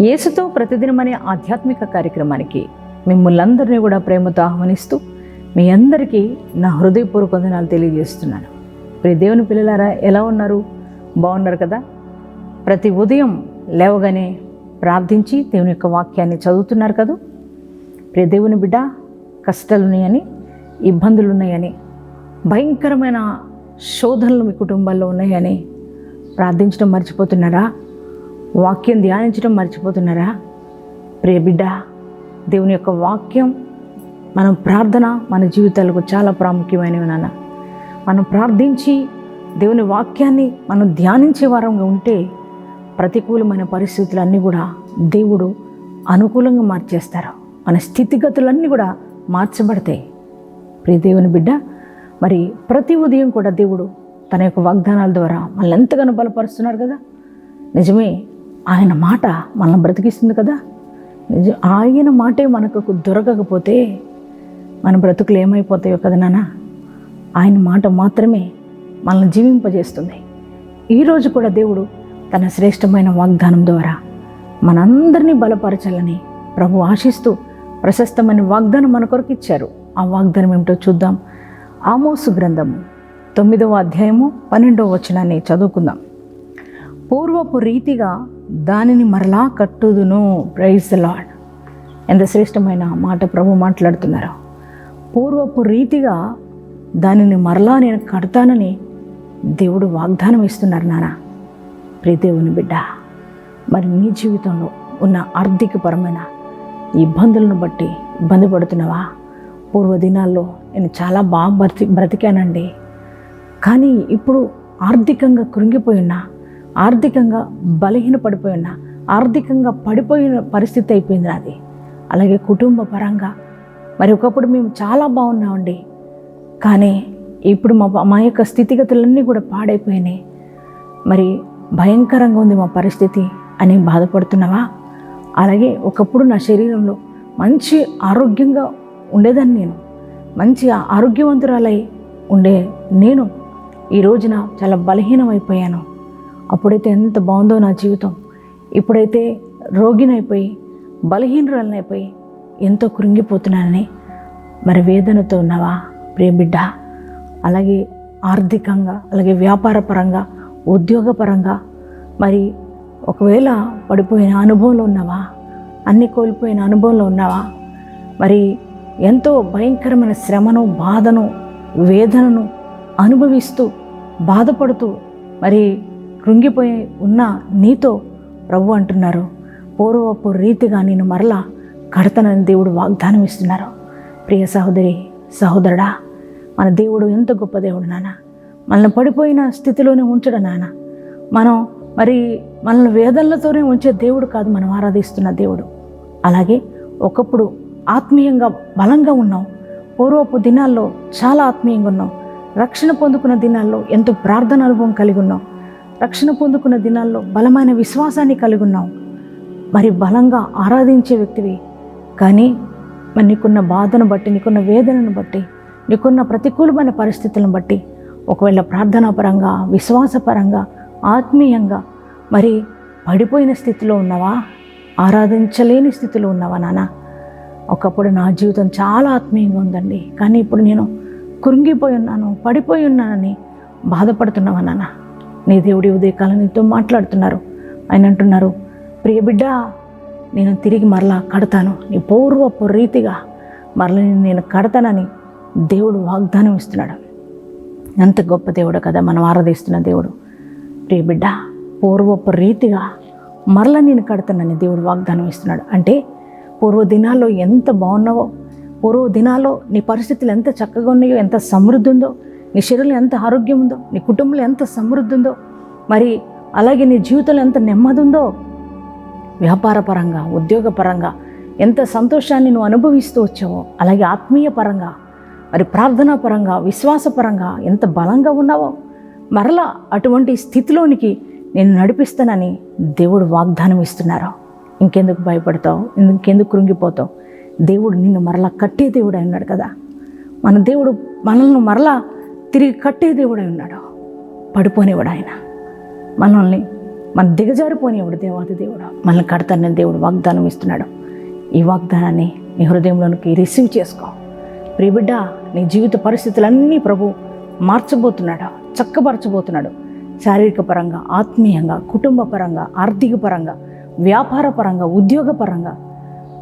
యేసుతో ప్రతిదినం అనే ఆధ్యాత్మిక కార్యక్రమానికి మిమ్మల్ని అందరినీ కూడా ప్రేమతో ఆహ్వానిస్తూ మీ అందరికీ నా హృదయపూర్వక వందనాలు తెలియజేస్తున్నాను. ప్రియ దేవుని పిల్లలారా ఎలా ఉన్నారు? బాగున్నారు కదా? ప్రతి ఉదయం లేవగానే ప్రార్థించి దేవుని యొక్క వాక్యాన్ని చదువుతున్నారు కదా? ప్రియ దేవుని బిడ్డ కష్టాలు ఉన్నాయని ఇబ్బందులు ఉన్నాయని భయంకరమైన శోధనలు మీ కుటుంబాల్లో ఉన్నాయని ప్రార్థించడం మర్చిపోతున్నారా? వాక్యం ధ్యానించడం మర్చిపోతున్నారా? ప్రియ బిడ్డ దేవుని యొక్క వాక్యం మనం ప్రార్థన మన జీవితాలకు చాలా ప్రాముఖ్యమైనవి నాన్న. మనం ప్రార్థించి దేవుని వాక్యాన్ని మనం ధ్యానించే వారంగా ఉంటే ప్రతికూలమైన పరిస్థితులన్నీ కూడా దేవుడు అనుకూలంగా మార్చేస్తారు. మన స్థితిగతులన్నీ కూడా మార్చబడతాయి. ప్రియ దేవుని బిడ్డ మరి ప్రతి ఉదయం కూడా దేవుడు తన యొక్క వాగ్దానాల ద్వారా మనల్ని ఎంతగానో బలపరుస్తున్నారు కదా? నిజమే ఆయన మాట మనల్ని బ్రతికిస్తుంది కదా? ఆయన మాటే మనకు దొరకకపోతే మన బ్రతుకులు ఏమైపోతాయో కదా నాన్న ఆయన మాట మాత్రమే మనల్ని జీవింపజేస్తుంది. ఈరోజు కూడా దేవుడు తన శ్రేష్టమైన వాగ్దానం ద్వారా మనందరినీ బలపరచాలని ప్రభు ఆశిస్తూ ప్రశస్తమైన వాగ్దానం మన కొరకు ఇచ్చారు. ఆ వాగ్దానం ఏమిటో చూద్దాం. ఆమోసు గ్రంథము తొమ్మిదవ అధ్యాయము పన్నెండవ వచనాన్ని చదువుకుందాం. పూర్వపు రీతిగా దానిని మరలా కట్టుదును. ప్రైజ్ లాడ్ ఎంత శ్రేష్టమైన మాట ప్రభు మాట్లాడుతున్నారు. పూర్వపు రీతిగా దానిని మరలా నేను కడతానని దేవుడు వాగ్దానం ఇస్తున్నారు నాన్న. ప్రియదేవుని బిడ్డ మరి నీ జీవితంలో ఉన్న ఆర్థికపరమైన ఇబ్బందులను బట్టి ఇబ్బంది పడుతున్నావా? పూర్వ దినాల్లో నేను చాలా బాగా బ్రతి బ్రతికానండి. కానీ ఇప్పుడు ఆర్థికంగా కృంగిపోయి ఆర్థికంగా బలహీన పడిపోయి ఉన్నా ఆర్థికంగా పడిపోయిన పరిస్థితి అయిపోయింది నాది అలాగే కుటుంబ పరంగా మరి ఒకప్పుడు మేము చాలా బాగున్నామండి. కానీ ఇప్పుడు మా మా యొక్క స్థితిగతులన్నీ కూడా పాడైపోయినాయి. మరి భయంకరంగా ఉంది మా పరిస్థితి అని బాధపడుతున్నావా? అలాగే ఒకప్పుడు నా శరీరంలో మంచి ఆరోగ్యంగా ఉండేదాన్ని నేను. మంచి ఆరోగ్యవంతురాలై ఉండే నేను ఈ రోజున చాలా బలహీనమైపోయాను. అప్పుడైతే ఎంత బాగుందో నా జీవితం. ఇప్పుడైతే రోగినైపోయి బలహీనరాలనైపోయి ఎంతో కృంగిపోతున్నానని మరి వేదనతో ఉన్నావా ప్రేమిడ్డ అలాగే ఆర్థికంగా అలాగే వ్యాపారపరంగా ఉద్యోగపరంగా మరి ఒకవేళ పడిపోయిన అనుభవంలో ఉన్నావా? అన్ని కోల్పోయిన అనుభవంలో ఉన్నావా? మరి ఎంతో భయంకరమైన శ్రమను బాధను వేదనను అనుభవిస్తూ బాధపడుతూ మరి కృంగిపోయి ఉన్న నీతో ప్రభు అంటున్నారు. పూర్వపు రీతిగా నేను మరలా కడతనని దేవుడు వాగ్దానం ఇస్తున్నారు. ప్రియ సహోదరి సహోదరుడా మన దేవుడు ఎంత గొప్ప దేవుడు నాన్న మనల్ని పడిపోయిన స్థితిలోనే ఉంచడు నాన్న మనం మరి మనల్ని వేదనలతోనే ఉంచే దేవుడు కాదు మనం ఆరాధిస్తున్న దేవుడు. అలాగే ఒకప్పుడు ఆత్మీయంగా బలంగా ఉన్నాం. పూర్వపు దినాల్లో చాలా ఆత్మీయంగా ఉన్నాం. రక్షణ పొందుకున్న దినాల్లో ఎంతో ప్రార్థన అనుభవం కలిగి ఉన్నాం. రక్షణ పొందుకున్న దినాల్లో బలమైన విశ్వాసాన్ని కలిగి ఉన్నావు. మరి బలంగా ఆరాధించే వ్యక్తివి. కానీ మరి నీకున్న బాధను బట్టి నీకున్న వేదనను బట్టి నీకున్న ప్రతికూలమైన పరిస్థితులను బట్టి ఒకవేళ ప్రార్థనాపరంగా విశ్వాసపరంగా ఆత్మీయంగా మరి పడిపోయిన స్థితిలో ఉన్నావా? ఆరాధించలేని స్థితిలో ఉన్నావా నాన్న ఒకప్పుడు నా జీవితం చాలా ఆత్మీయంగా ఉందండి. కానీ ఇప్పుడు నేను కురింగిపోయి ఉన్నాను పడిపోయి ఉన్నానని బాధపడుతున్నావా నాన్న నీ దేవుడి ఉదయకాలం నీతో మాట్లాడుతున్నారు. ఆయన అంటున్నారు ప్రియ బిడ్డ నేను తిరిగి మరలా కడతాను. నీ పూర్వపు రీతిగా మరలా నేను కడతానని దేవుడు వాగ్దానం ఇస్తున్నాడు. ఎంత గొప్ప దేవుడు కదా మనం ఆరాధిస్తున్న దేవుడు. ప్రియ బిడ్డ పూర్వపు రీతిగా మరల నేను కడతానని దేవుడు వాగ్దానం ఇస్తున్నాడు. అంటే పూర్వ దినాల్లో ఎంత బాగున్నావో పూర్వ దినాల్లో నీ పరిస్థితులు ఎంత చక్కగా ఉన్నాయో ఎంత సమృద్ధి ఉందో నీ శరీరంలో ఎంత ఆరోగ్యం ఉందో నీ కుటుంబంలో ఎంత సమృద్ధి ఉందో మరి అలాగే నీ జీవితంలో ఎంత నెమ్మది ఉందో వ్యాపారపరంగా ఉద్యోగపరంగా ఎంత సంతోషాన్ని నువ్వు అనుభవిస్తూ వచ్చావో అలాగే ఆత్మీయ పరంగా మరి ప్రార్థనా పరంగా విశ్వాసపరంగా ఎంత బలంగా ఉన్నావో మరలా అటువంటి స్థితిలోనికి నేను నడిపిస్తానని దేవుడు వాగ్దానం ఇస్తున్నారు ఇంకెందుకు భయపడతావు? ఇంకెందుకు కృంగిపోతావు? దేవుడు నిన్ను మరలా కట్టే దేవుడు అన్నాడు కదా. మన దేవుడు మనల్ని మరలా తిరిగి కట్టే దేవుడై ఉన్నాడు. పడిపోనేవాడు ఆయన. మనల్ని మన దిగజారిపోనేవాడు దేవాది దేవుడు. మనల్ని కడతానని దేవుడు వాగ్దానం ఇస్తున్నాడు. ఈ వాగ్దానాన్ని నీ హృదయంలోనికి రిసీవ్ చేసుకో. ప్రియబిడ్డ నీ జీవిత పరిస్థితులన్నీ ప్రభు మార్చబోతున్నాడు చక్కపరచబోతున్నాడు. శారీరక పరంగా ఆత్మీయంగా కుటుంబ పరంగా ఆర్థిక పరంగా వ్యాపార పరంగా ఉద్యోగ పరంగా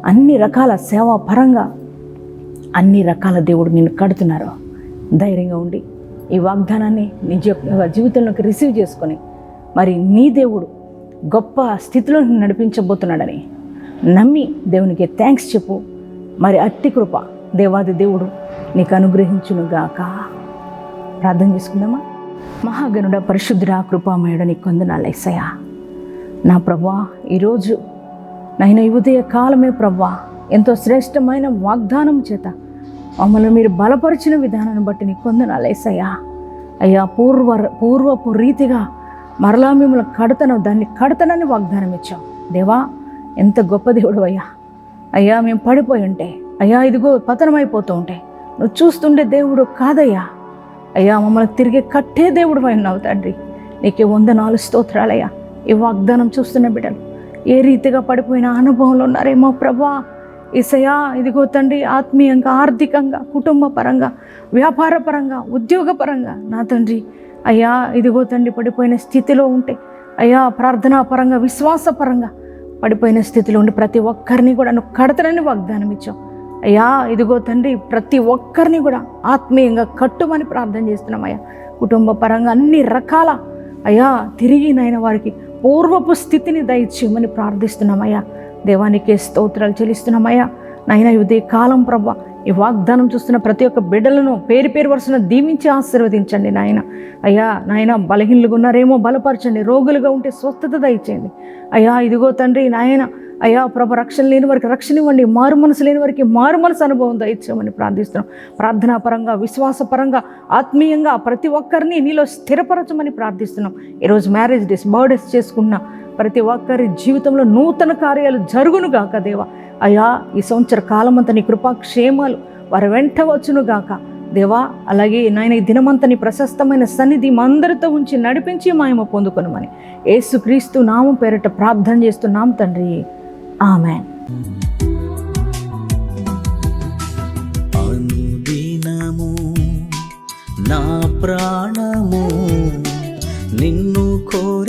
అన్ని రకాల సేవా పరంగా అన్ని రకాల దేవుడు నిన్ను కడుతున్నారు. ధైర్యంగా ఉండి ఈ వాగ్దానాన్ని నీ జీవితంలోకి రిసీవ్ చేసుకొని మరి నీ దేవుడు గొప్ప స్థితిలో నడిపించబోతున్నాడని నమ్మి దేవునికి థ్యాంక్స్ చెప్పు. మరి అట్టి కృప దేవాది దేవుడు నీకు అనుగ్రహించునుగాక. ప్రార్థన చేసుకుందామా? మహాగణుడ పరిశుద్ధుడ కృపామయుడ నీకు కొందనాలు ఎస్సయా నా ప్రభా ఈరోజు నైనా ఉదయ కాలమే ప్రభా ఎంతో శ్రేష్టమైన వాగ్దానం చేత మమ్మల్ని మీరు బలపరిచిన విధానాన్ని బట్టి నీకు కొందనాలు ఎస్సయ్యా అయ్యా పూర్వ పూర్వపు రీతిగా మరలా మిమ్మల్ని కడతను దాన్ని కడతనని వాగ్దానం ఇచ్చాం. దేవా ఎంత గొప్ప దేవుడు అయ్యా. అయ్యా మేము పడిపోయి ఉంటే అయ్యా ఇదిగో పతనమైపోతూ ఉంటే నువ్వు చూస్తుండే దేవుడు కాదయ్యా. అయ్యా మమ్మల్ని తిరిగి కట్టే దేవుడు ఉన్నావు తండ్రి. నీకే వంద నాలుగు స్తోత్రాలయ్యా. ఈ వాగ్దానం చూస్తున్న బిడ్డలు ఏ రీతిగా పడిపోయిన అనుభవంలో ఉన్నారేమో ప్రభా. ఇసయా ఇదిగో తండ్రి ఆత్మీయంగా ఆర్థికంగా కుటుంబ పరంగా వ్యాపార పరంగా ఉద్యోగ పరంగా నా తండ్రి. అయ్యా ఇదిగో తండ్రి పడిపోయిన స్థితిలో ఉంటే అయ్యా ప్రార్థనా పరంగా విశ్వాస పరంగా పడిపోయిన స్థితిలో ఉండి ప్రతి ఒక్కరిని కూడా నువ్వు కడతనని వాగ్దానం ఇచ్చావు. అయ్యా ఇదిగో తండ్రి ప్రతి ఒక్కరిని కూడా ఆత్మీయంగా కట్టుమని ప్రార్థన చేస్తున్నాం అయ్యా. కుటుంబ పరంగా అన్ని రకాల అయ్యా తిరిగి నాయన వారికి పూర్వపు స్థితిని దయచేయమని ప్రార్థిస్తున్నామయ్యా దేవానికి స్తోత్రాలు చెల్లిస్తున్నామయ్యా. నాయన ఉదయ కాలం ప్రభా ఈ వాగ్దానం చూస్తున్న ప్రతి ఒక్క బిడ్డలను పేరు పేరు వరుసన దీవించి ఆశీర్వదించండి నాయన. అయ్యా నాయన బలహీనలుగా ఉన్నారేమో బలపరచండి రోగులుగా ఉంటే స్వస్థత దయచేయండి. అయ్యా ఇదిగో తండ్రి నాయన అయ్యా ప్రభ రక్షణ లేని వారికి రక్షణ ఇవ్వండి మారు మనసు లేని వారికి మారు మనసు అనుభవం దయచేయమని ప్రార్థిస్తున్నాం. ప్రార్థనా పరంగా ఆత్మీయంగా ప్రతి ఒక్కరిని నీలో స్థిరపరచమని ప్రార్థిస్తున్నాం. ఈరోజు మ్యారేజ్ డేస్ బర్త్డేస్ చేసుకున్న ప్రతి ఒక్కరి జీవితంలో నూతన కార్యాలు జరుగును గాక దేవా. అయ్యా ఈ సంవత్సర కాలమంతా నీ కృపాక్షేమాలు వారి వెంట వచ్చును గాక. దేవా అలాగే నాయన ఈ దినమంతా నీ ప్రశస్తమైన సన్నిధి మా అందరితో ఉంచి నడిపించి మాయమ పొందుకొనమని. ఏసుక్రీస్తు నామం పేరట ప్రార్థన చేస్తున్నాం తండ్రి. ఆమెన్. నా ప్రాణము నిన్ను కోరే